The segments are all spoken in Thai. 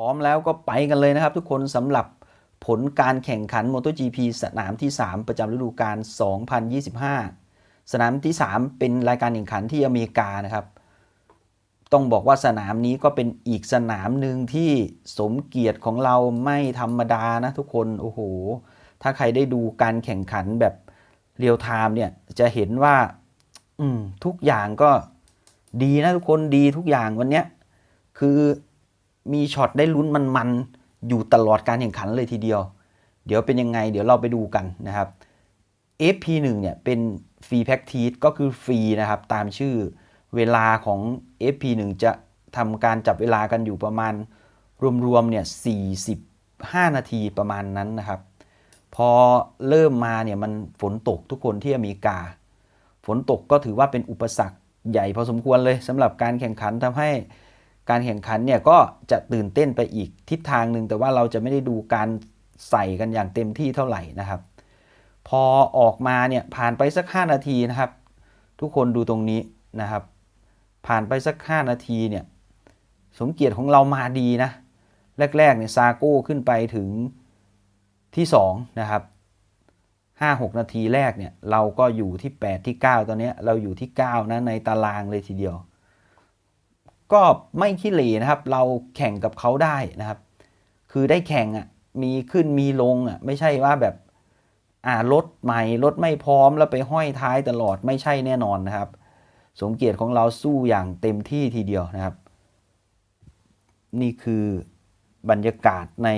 พร้อมแล้วก็ไปกันเลยนะครับทุกคนสำหรับผลการแข่งขัน MotoGP สนามที่ 3 ประจำฤดูกาล 2025 สนามที่ 3 เป็นรายการแข่งขันที่อเมริกานะครับ ต้องบอกว่าสนามนี้ก็เป็นอีกสนามหนึ่งที่สมเกียรติของเราไม่ธรรมดานะทุกคน โอ้โห ถ้าใครได้ดูการแข่งขันแบบเรียลไทม์เนี่ยจะเห็นว่าทุกอย่างก็ดีนะทุกคนดีทุกอย่างวันเนี้ยคือ มีช็อตได้ลุ้นมันๆอยู่ตลอดการแข่งขันเลยทีเดียว เดี๋ยวเป็นยังไง เดี๋ยวเราไปดูกันนะครับ FP1 เนี่ยเป็นฟรีแพ็กทีสก็คือฟรีนะครับ ตามชื่อเวลาของ FP1 จะทำการจับเวลากันอยู่ประมาณรวมๆเนี่ย45 นาทีประมาณนั้นนะครับ พอเริ่มมาเนี่ยมันฝนตกทุกคนที่อเมริกา ฝนตกก็ถือว่าเป็นอุปสรรคใหญ่พอสมควรเลยสำหรับการแข่งขันทำให้ การแข่งขันเนี่ยก็จะตื่นเต้นไปอีกทิศทางหนึ่งแต่ว่าเราจะไม่ได้ดูการใส่กันอย่างเต็มที่เท่าไหร่นะครับ พอออกมาเนี่ยผ่านไปสัก 5 นาทีนะครับ ทุกคนดูตรงนี้นะครับ ผ่านไปสัก 5 นาทีเนี่ยสมเกียรติของเรามาดีนะ แรกๆเนี่ยซาโก้ขึ้นไปถึงที่ 2 นะครับ 5-6 นาทีแรกเนี่ยเราก็อยู่ที่ 8 ที่ 9 ตอนนี้เราอยู่ที่ 9 นะในตารางเลยทีเดียว ก็ไม่ขี้เหร่นะครับ เราแข่งกับเขาได้นะครับ คือได้แข่งอะมีขึ้นมีลงอะไม่ใช่ว่าแบบอ่ารถใหม่รถไม่พร้อมแล้วไปห้อยท้ายตลอดไม่ใช่แน่นอนนะครับ สมเกียรติของเราสู้อย่างเต็มที่ทีเดียวนะครับ นี่คือบรรยากาศใน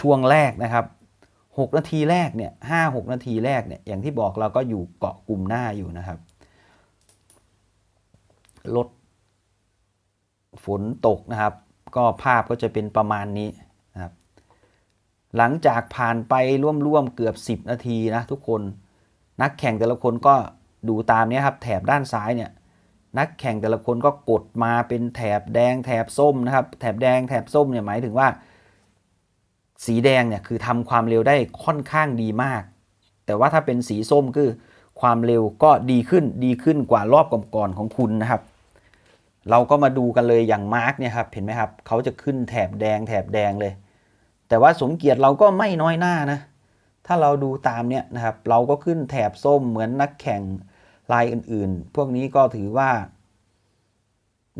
ช่วงแรกนะครับ 6 นาทีแรกเนี่ยห้าหกนาทีแรกเนี่ยอย่างที่บอกเราก็อยู่เกาะกลุ่มหน้าอยู่นะครับ รถ ฝนตกนะครับ ก็ภาพก็จะเป็นประมาณนี้นะครับ หลังจากผ่านไปร่วมๆเกือบ 10 นาทีนะทุกคนนักแข่งแต่ละคนก็ดูตามนี้ครับแถบด้านซ้ายเนี่ยนักแข่งแต่ละคนก็กดมาเป็นแถบแดงแถบส้มนะครับแถบแดงแถบส้มเนี่ยหมายถึงว่า สีแดงเนี่ยคือทำความเร็วได้ค่อนข้างดีมาก แต่ว่าถ้าเป็นสีส้มคือความเร็วก็ดีขึ้นดีขึ้นกว่ารอบก่อนๆของคุณนะครับ เราก็มาดูกันเลยอย่างมาร์กเนี่ยครับเห็นไหมครับเขาจะขึ้นแถบแดงแถบแดงเลย แต่ว่าสมเกียรติเราก็ไม่น้อยหน้านะ ถ้าเราดูตามเนี่ยนะครับเราก็ขึ้นแถบส้มเหมือนนักแข่งรายอื่นๆ พวกนี้ก็ถือว่า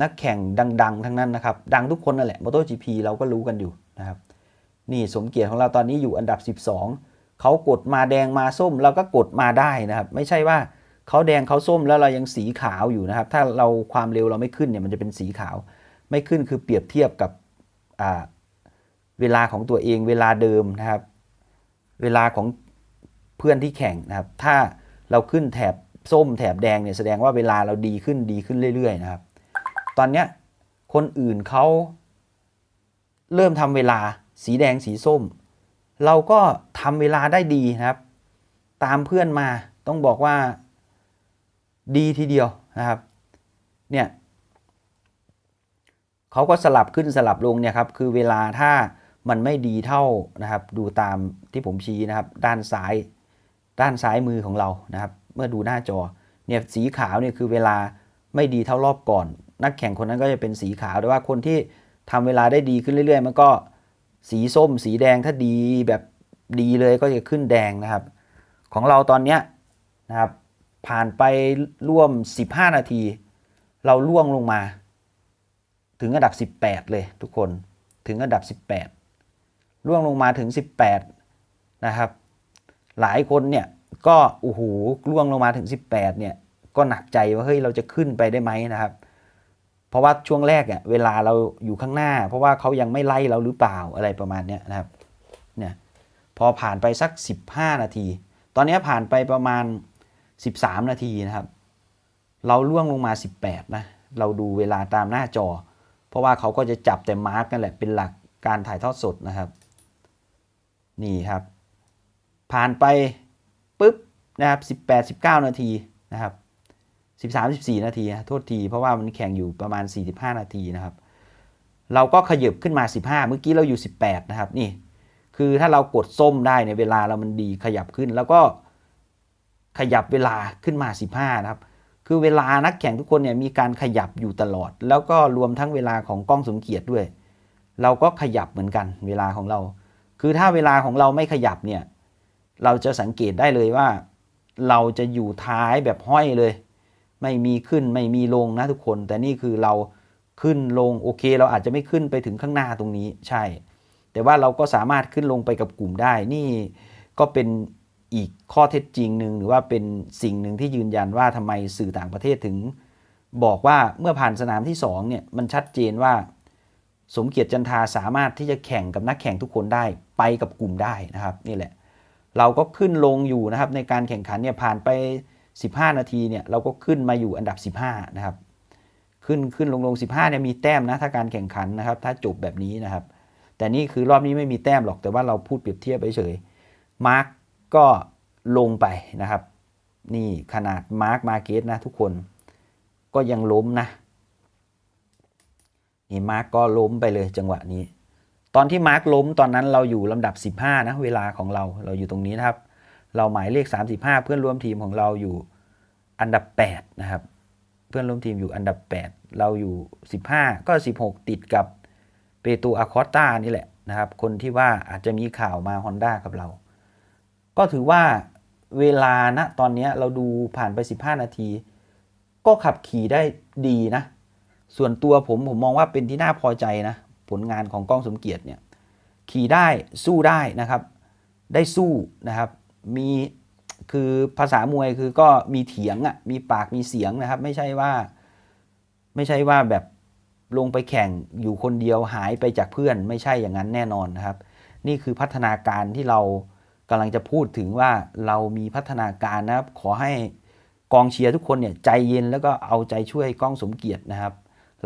นักแข่งดัง ๆ ทั้งนั้นนะครับ ดังทุกคนนั่นแหละ MotoGP เราก็รู้กันอยู่นะครับนี่สมเกียรติของเราตอนนี้อยู่อันดับ 12เขากดมาแดงมาส้มเราก็กดมาได้นะครับ ไม่ใช่ว่า เขาแดงเขาส้มแล้วเรายังสีขาวอยู่นะครับ ถ้าเราความเร็วเราไม่ขึ้นเนี่ยมันจะเป็นสีขาว ไม่ขึ้นคือเปรียบเทียบกับเวลาของตัวเองเวลาเดิมนะครับ เวลาของเพื่อนที่แข่งนะครับ ถ้าเราขึ้นแถบส้มแถบแดงเนี่ยแสดงว่าเวลาเราดีขึ้นดีขึ้นเรื่อยๆนะครับ ตอนเนี้ยคนอื่นเขาเริ่มทำเวลาสีแดงสีส้ม เราก็ทำเวลาได้ดีนะครับ ตามเพื่อนมาต้องบอกว่า ดีทีเดียวนะครับเนี่ยเขาก็สลับขึ้นสลับลงเนี่ยครับคือเวลาถ้ามันไม่ดีเท่านะครับ ดูตามที่ผมชี้นะครับ ด้านซ้ายด้านซ้ายมือของเรานะครับ เมื่อดูหน้าจอเนี่ยสีขาวเนี่ยคือเวลาไม่ดีเท่ารอบก่อน นักแข่งคนนั้นก็จะเป็นสีขาวแต่ว่าคนที่ทำเวลาได้ดีขึ้นเรื่อยๆ มันก็สีส้ม สีแดงถ้าดีแบบดีเลยก็จะขึ้นแดงนะครับ ของเราตอนเนี้ยนะครับ ผ่านไปร่วม 15 นาที เราล่วงลงมา ถึงอันดับ 18 เลยทุกคนถึงอันดับ 18 ล่วงลงมาถึง 18 นะครับ หลายคนเนี่ยก็โอ้โหล่วงลงมาถึง 18 เนี่ยก็หนักใจว่าเฮ้ยเราจะขึ้นไปได้ไหมนะครับ เพราะว่าช่วงแรกเนี่ยเวลาเราอยู่ข้างหน้า เพราะว่าเขายังไม่ไล่เราหรือเปล่าอะไรประมาณเนี้ยนะครับเนี่ยพอผ่านไปสัก 15 นาที ตอนนี้ผ่านไปประมาณ 13 นาทีนะครับ เราล่วงลงมา 18 นะ เราดูเวลาตามหน้าจอ เพราะว่าเขาก็จะจับแต่มาร์กนั่นแหละเป็นหลักการถ่ายทอดสดนะครับ นี่ครับ ผ่านไปปุ๊บนะครับ 18 19 นาทีนะครับ13 14 นาทีนะโทษทีเพราะว่ามันแข่งอยู่ประมาณ 45 นาทีนะครับ เราก็ขยับขึ้นมา 15 เมื่อกี้เราอยู่ 18 นะครับนี่ คือถ้าเรากดส้มได้ในเวลาเรามันดีขยับขึ้น แล้วก็ ขยับเวลาขึ้นมา 15นะครับคือเวลานักแข่งทุกคนเนี่ยมีการขยับอยู่ตลอด แล้วก็รวมทั้งเวลาของกล้องสมเกียรติด้วย เราก็ขยับเหมือนกันเวลาของเรา คือถ้าเวลาของเราไม่ขยับเนี่ยเราจะสังเกตได้เลยว่า เราจะอยู่ท้ายแบบห้อยเลย ไม่มีขึ้นไม่มีลงนะทุกคน แต่นี่คือเราขึ้นลงโอเค เราอาจจะไม่ขึ้นไปถึงข้างหน้าตรงนี้ใช่ แต่ว่าเราก็สามารถขึ้นลงไปกับกลุ่มได้นี่ก็เป็น อีกข้อเท็จจริงหนึ่งหรือว่าเป็นสิ่งหนึ่งที่ยืนยันว่าทำไมสื่อต่างประเทศถึง บอกว่าเมื่อผ่านสนามที่2เนี่ยมันชัดเจนว่า สมเกียรติจันทาสามารถที่จะแข่งกับนักแข่งทุกคนได้ไปกับกลุ่มได้นะครับนี่แหละ เราก็ขึ้นลงอยู่นะครับในการแข่งขันเนี่ยผ่านไป 15 นาทีเนี่ยเราก็ขึ้นมาอยู่อันดับ 15 นะครับ ขึ้นขึ้นลงลง 15เนี่ยมีแต้มนะถ้าการแข่งขันนะครับ ถ้าจบแบบนี้นะครับ แต่นี่คือรอบนี้ไม่มีแต้มหรอกแต่ว่าเราพูดเปรียบเทียบไปเฉยมาร์ก ก็ลงไปนะครับ นี่ขนาดมาร์กมาเกตนะทุกคนก็ยังล้มนะนี่มาร์กก็ล้มไปเลยจังหวะนี้ ตอนที่มาร์กล้มตอนนั้นเราอยู่ลำดับ 15 นะ เวลาของเราเราอยู่ตรงนี้นะครับ เราหมายเลข 35 เพื่อนร่วมทีมของเราอยู่อันดับ 8 นะครับ เพื่อนร่วมทีมอยู่อันดับ 8 เราอยู่ 15 ก็ 16 ติดกับเปโตรอาคอตตานี่แหละนะครับ คนที่ว่าอาจจะมีข่าวมา Honda กับเรา ก็ถือว่าเวลาณตอนนี้เราดูผ่านไป 15 นาที ก็ขับขี่ได้ดีนะ ส่วนตัวผมผมมองว่าเป็นที่น่าพอใจนะ ผลงานของกล้องสมเกียรติเนี่ยขี่ได้สู้ได้นะครับ ได้สู้นะครับ มีคือภาษามวยคือก็มีเถียงอะ่ะมีปากมีเสียงนะครับ ไม่ใช่ว่า ไม่ใช่ว่าแบบลงไปแข่งอยู่คนเดียวหายไปจากเพื่อน ไม่ใช่อย่างนั้นแน่นอนนะครับ นี่คือพัฒนาการที่เรา กำลังจะพูดถึงว่าเรามีพัฒนาการนะครับ ขอให้กองเชียร์ทุกคนเนี่ยใจเย็นแล้วก็เอาใจช่วยกล้องสมเกียรตินะครับ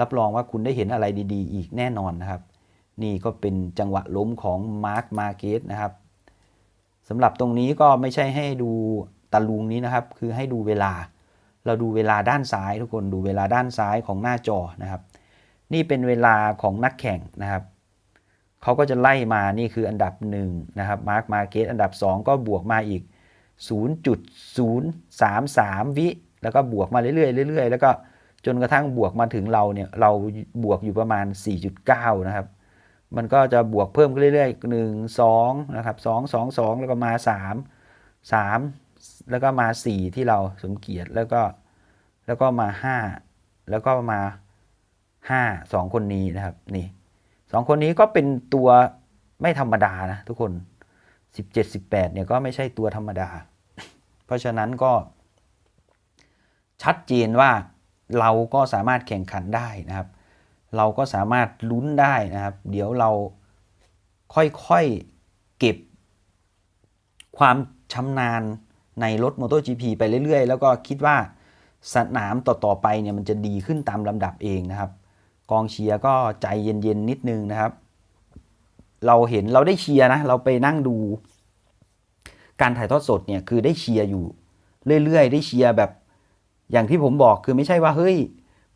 รับรองว่าคุณได้เห็นอะไรดีๆ อีกแน่นอนนะครับ นี่ก็เป็นจังหวะล้มของมาร์คมาเกตนะครับสำหรับตรงนี้ก็ไม่ใช่ให้ดูตะลุงนี้นะครับ คือให้ดูเวลา เราดูเวลาด้านซ้ายทุกคนดูเวลาด้านซ้ายของหน้าจอนะครับ นี่เป็นเวลาของนักแข่งนะครับ เขาก็จะไล่มานี่คืออันดับ1นะครับมาร์คมาเกตอันดับ 2 ก็บวกมาอีก 0.033 วิ แล้วก็บวกมาเรื่อยๆเรื่อยๆ แล้วก็จนกระทั่งบวกมาถึงเราเนี่ยเราบวกอยู่ประมาณ 4.9 นะครับ มันก็จะบวกเพิ่มขึ้นเรื่อยๆ 1 2 นะครับ 2 2 2 แล้วก็มา 3 3 แล้วก็มา 4 ที่เราสมเกียรติแล้วก็แล้วก็มา 5 แล้วก็มา 5 2 คนนี้นะครับนี่ สองคนนี้ก็เป็นตัวไม่ธรรมดานะทุกคน 17 18เนี่ยก็ไม่ใช่ตัวธรรมดา เพราะฉะนั้นก็ ชัดเจนว่าเราก็สามารถแข่งขันได้นะครับ เราก็สามารถลุ้นได้นะครับ เดี๋ยวเราค่อยๆเก็บความชำนาญในรถ MotoGP ไปเรื่อยๆ แล้วก็คิดว่าสนามต่อๆไปเนี่ยมันจะดีขึ้นตามลำดับเองนะครับ กองเชียร์ก็ใจเย็นๆนิดนึงนะครับ เราเห็นเราได้เชียร์นะ เราไปนั่งดู การถ่ายทอดสดเนี่ยคือได้เชียร์อยู่เรื่อยๆ ได้เชียร์แบบ อย่างที่ผมบอกคือไม่ใช่ว่าเฮ้ย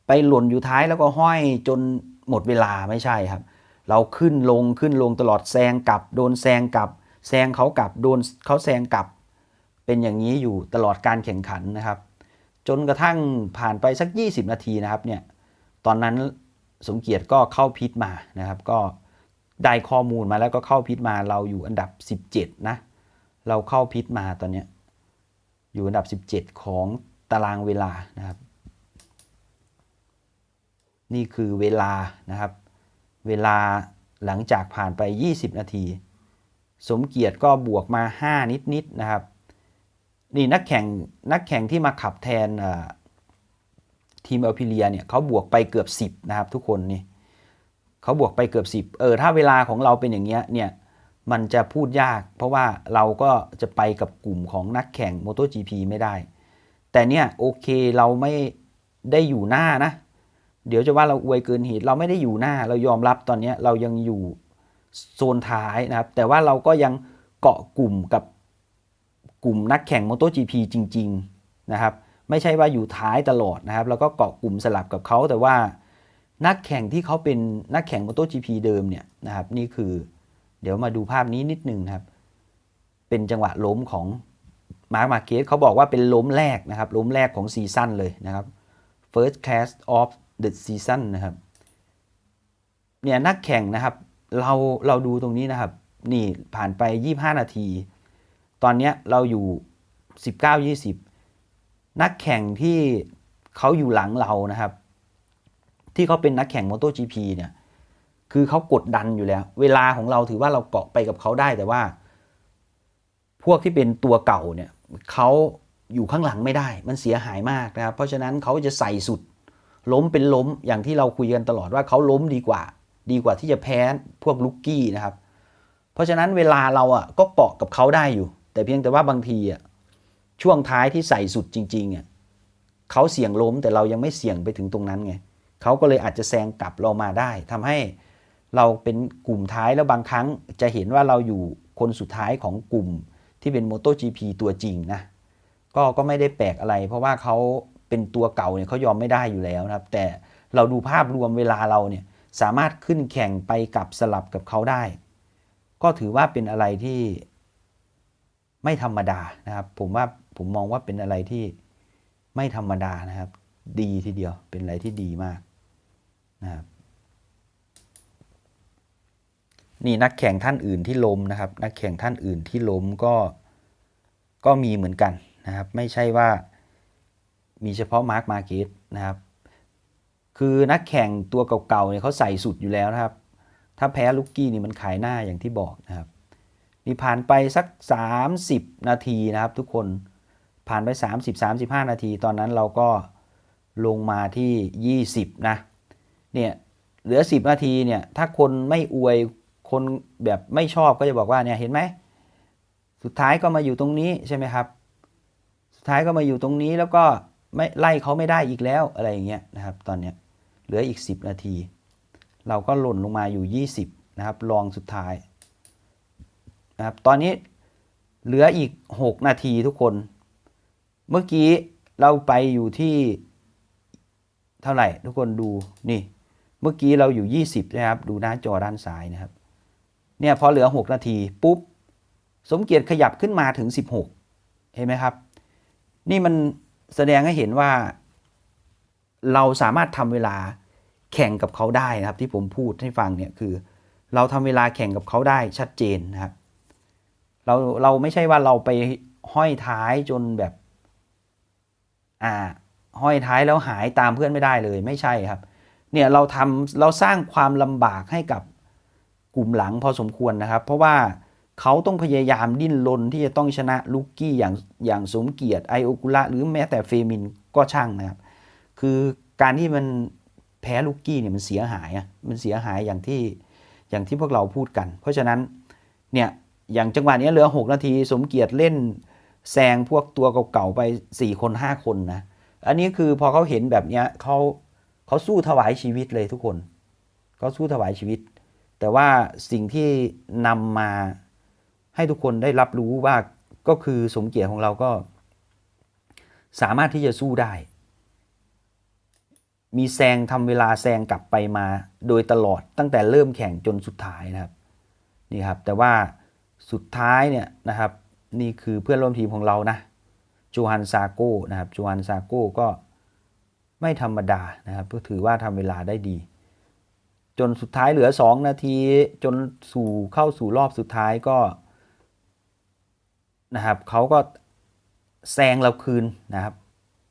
ไปหล่นอยู่ท้ายแล้วก็ห้อยจนหมดเวลาไม่ใช่ครับ เราขึ้นลงขึ้นลงตลอดแซงกลับ โดนแซงกลับแซงเขากลับโดนเขาแซงกลับ เป็นอย่างนี้อยู่ตลอดการแข่งขันนะครับ จนกระทั่งผ่านไปสัก 20 นาทีนะครับเนี่ยตอนนั้น สมเกียรติก็เข้าพิษมานะครับ ก็ได้ข้อมูลมาแล้วก็เข้าพิษมาเราอยู่อันดับ 17 นะ เราเข้าพิษมาตอนนี้ อยู่อันดับ 17 ของตารางเวลานะครับ นี่คือเวลานะครับ เวลาหลังจากผ่านไป 20 นาที สมเกียรติก็บวกมา 5 นิดๆนนะครับ นี่นักแข่งนักแข่งที่มาขับแทน ทีมเอลพิเลียเนี่ยเขาบวกไปเกือบ 10 นะครับทุกคนนี่เขาบวกไปเกือบ 10 เออถ้าเวลาของเราเป็นอย่างเงี้ยเนี่ยมันจะพูดยาก เพราะว่าเราก็จะไปกับกลุ่มของนักแข่ง MotoGP ไม่ได้ แต่เนี่ยโอเคเราไม่ได้อยู่หน้านะ เดี๋ยวจะว่าเราอวยเกินเหตุเราไม่ได้อยู่หน้า เรายอมรับตอนนี้เรายังอยู่โซนท้ายนะครับ แต่ว่าเราก็ยังเกาะกลุ่มกับกลุ่มนักแข่ง MotoGP จริง ๆ นะครับ ไม่ใช่ว่าอยู่ท้ายตลอดนะครับ แล้วก็เกาะกลุ่มสลับกับเขาแต่ว่านักแข่งที่เขาเป็นนักแข่ง MotoGP เดิมเนี่ยนะครับนี่คือเดี๋ยวมาดูภาพนี้นิดนึงนะครับ เป็นจังหวะล้มของมาร์คมาเกสเขาบอกว่าเป็นล้มแรกนะครับ ล้มแรกของซีซั่นเลยนะครับ first cast of the season นะครับเนี่ยนักแข่งนะครับ เราเราดูตรงนี้นะครับ นี่ผ่านไป 25 นาที ตอนนี้เราอยู่ 19 20 นักแข่งที่เขาอยู่หลังเรานะครับ ที่เขาเป็นนักแข่ง MotoGP เนี่ยคือเขากดดันอยู่แล้ว เวลาของเราถือว่าเราเกาะไปกับเขาได้แต่ว่า พวกที่เป็นตัวเก่าเนี่ยเขาอยู่ข้างหลังไม่ได้ มันเสียหายมากนะครับ เพราะฉะนั้นเขาจะใส่สุด ล้มเป็นล้มอย่างที่เราคุยกันตลอดว่าเขาล้มดีกว่า ดีกว่าที่จะแพ้พวกลุกกี้นะครับ เพราะฉะนั้นเวลาเราอะก็เกาะกับเขาได้อยู่ แต่เพียงแต่ว่าบางทีอะ ช่วงท้ายที่ใส่สุดจริงๆอะเขาเสี่ยงล้มแต่เรายังไม่เสี่ยงไปถึงตรงนั้นไงเขาก็เลยอาจจะแซงกลับเรามาได้ทำให้เราเป็นกลุ่มท้ายแล้วบางครั้งจะเห็นว่าเราอยู่คนสุดท้ายของกลุ่มที่เป็น MotoGP ตัวจริงนะก็ก็ไม่ได้แปลกอะไร เพราะว่าเขาเป็นตัวเก่าเนี่ยเขายอมไม่ได้อยู่แล้วนะครับ แต่เราดูภาพรวมเวลาเราเนี่ยสามารถขึ้นแข่งไปกับสลับกับเขาได้ ก็ถือว่าเป็นอะไรที่ไม่ธรรมดานะครับ ผมว่า ผมมองว่าเป็นอะไรที่ไม่ธรรมดานะครับ ดีทีเดียวเป็นอะไรที่ดีมากนะครับนี่นักแข่งท่านอื่นที่ล้มนะครับ นักแข่งท่านอื่นที่ล้มก็ก็มีเหมือนกันนะครับ ไม่ใช่ว่ามีเฉพาะมาร์คมาเก็ตนะครับ คือนักแข่งตัวเก่าๆเนี่ยเขาใส่สุดอยู่แล้วนะครับ ถ้าแพ้ลุกกี้นี่มันขายหน้าอย่างที่บอกนะครับ นี่ผ่านไปสัก 30 นาทีนะครับทุกคน ผ่านไป 30-35 นาที ตอนนั้นเราก็ลงมาที่ 20 นะ เนี่ย เหลือ 10 นาทีเนี่ย ถ้าคนไม่อวย คนแบบไม่ชอบก็จะบอกว่าเนี่ย เห็นไหม สุดท้ายก็มาอยู่ตรงนี้ใช่ไหมครับ สุดท้ายก็มาอยู่ตรงนี้แล้วก็ไม่ไล่เขาไม่ได้อีกแล้วอะไรอย่างเงี้ยนะครับ ตอนเนี้ย เหลืออีก 10 นาที เราก็หล่นลงมาอยู่ 20 นะครับรองสุดท้ายนะครับ ตอนนี้เหลืออีก 6 นาทีทุกคน เมื่อกี้เราไปอยู่ที่เท่าไหร่ ทุกคนดูนี่ เมื่อกี้เราอยู่ 20 นะครับ ดูหน้าจอด้านซ้ายนะครับ เนี่ยพอเหลือ 6 นาทีปุ๊บ สมเกียรติขยับขึ้นมาถึง 16 เห็นไหมครับ นี่มันแสดงให้เห็นว่า เราสามารถทำเวลาแข่งกับเขาได้นะครับ ที่ผมพูดให้ฟังเนี่ยคือ เราทำเวลาแข่งกับเขาได้ชัดเจนนะครับ เราเราไม่ใช่ว่าเราไปห้อยท้ายจนแบบ อ่าห้อยท้ายแล้วหายตามเพื่อนไม่ได้เลยไม่ใช่ครับ เนี่ยเราทำเราสร้างความลำบากให้กับกลุ่มหลังพอสมควรนะครับ เพราะว่าเขาต้องพยายามดิ้นรนที่จะต้องชนะลูกกี้อย่างอย่างสมเกียรติไอโอกุระหรือแม้แต่เฟมินก็ช่างนะครับ คือการที่มันแพ้ลูกกี้เนี่ยมันเสียหายอะมันเสียหายอย่างที่อย่างที่พวกเราพูดกัน เพราะฉะนั้นเนี่ยอย่างจังหวะนี้เหลือ 6 นาทีสมเกียรติเล่น แซงพวกตัวเก่าๆไป 4 คน 5 คนนะ อันนี้คือพอเขาเห็นแบบเนี้ยเขาเขาสู้ถวายชีวิตเลยทุกคนเขาสู้ถวายชีวิต แต่ว่าสิ่งที่นำมาให้ทุกคนได้รับรู้ว่าก็คือสมเกียรติของเราก็ สามารถที่จะสู้ได้ มีแซงทำเวลาแซงกลับไปมา โดยตลอดตั้งแต่เริ่มแข่งจนสุดท้ายนะครับนี่ครับ แต่ว่าสุดท้ายเนี่ยนะครับ นี่คือเพื่อนร่วมทีมของเรานะจูฮันซาโก้นะครับจูฮันซาโก้ก็ไม่ธรรมดานะครับก็ถือว่าทำเวลาได้ดี จนสุดท้ายเหลือ 2 นาที จนสู่เข้าสู่รอบสุดท้ายก็นะครับเขาก็แซงเราคืนนะครับ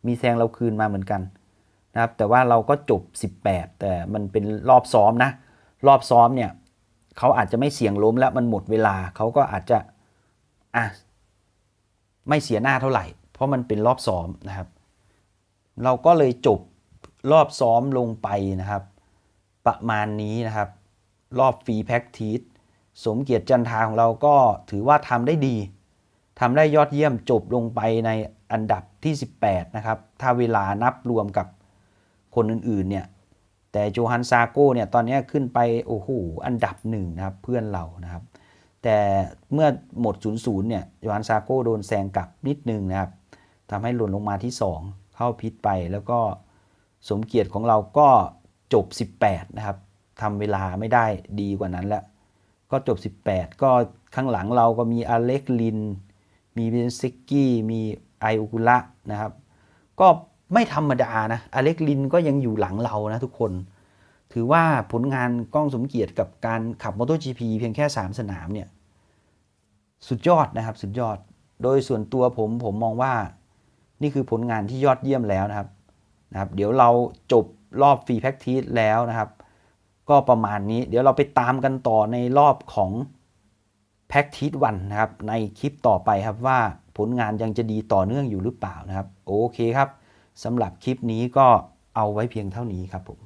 มีแซงเราคืนมาเหมือนกันนะครับ แต่ว่าเราก็จบ 18 แต่มันเป็นรอบซ้อมนะ รอบซ้อมเนี่ยเขาอาจจะไม่เสี่ยงล้มแล้วมันหมดเวลาเขาก็อาจจะอะ ไม่เสียหน้าเท่าไหร่ เพราะมันเป็นรอบซ้อมนะครับ เราก็เลยจบรอบซ้อมลงไปนะครับ ประมาณนี้นะครับ รอบฟรีแพ็กทีสสมเกียรติจันทาของเราก็ถือว่าทำได้ดีทำได้ยอดเยี่ยมจบลงไปในอันดับที่ 18 นะครับ ถ้าเวลานับรวมกับคนอื่นๆเนี่ยแต่โจฮันซาโก้เนี่ยตอนนี้ขึ้นไปโอ้โหอันดับหนึ่งนะครับเพื่อนเรานะครับ แต่เมื่อหมด 0-0 เนี่ยโจฮันซาโก้โดนแซงกลับนิดนึงนะครับทำให้หล่นลงมาที่ 2 เข้าพิษไปแล้วก็สมเกียรติของเราก็จบ 18 นะครับทำเวลาไม่ได้ดีกว่านั้นแล้ว ก็จบ 18 ก็ข้างหลังเราก็มีอเล็กลิน มีเบนซิกกี้ มีไออุกุระนะครับ ก็ไม่ธรรมดานะ อเล็กลินก็ยังอยู่หลังเรานะทุกคน ถือว่าผลงานกล้องสมเกียรติกับการขับ MotoGP เพียงแค่ 3 สนามเนี่ยสุดยอดนะครับสุดยอด โดยส่วนตัวผมผมมองว่านี่คือผลงานที่ยอดเยี่ยมแล้วนะครับนะครับ เดี๋ยวเราจบรอบฟรีแพ็กทีสแล้วนะครับ ก็ประมาณนี้เดี๋ยวเราไปตามกันต่อในรอบของแพ็กทีสวันนะครับ ในคลิปต่อไปครับว่าผลงานยังจะดีต่อเนื่องอยู่หรือเปล่านะครับ โอเคครับสำหรับคลิปนี้ก็เอาไว้เพียงเท่านี้ครับผม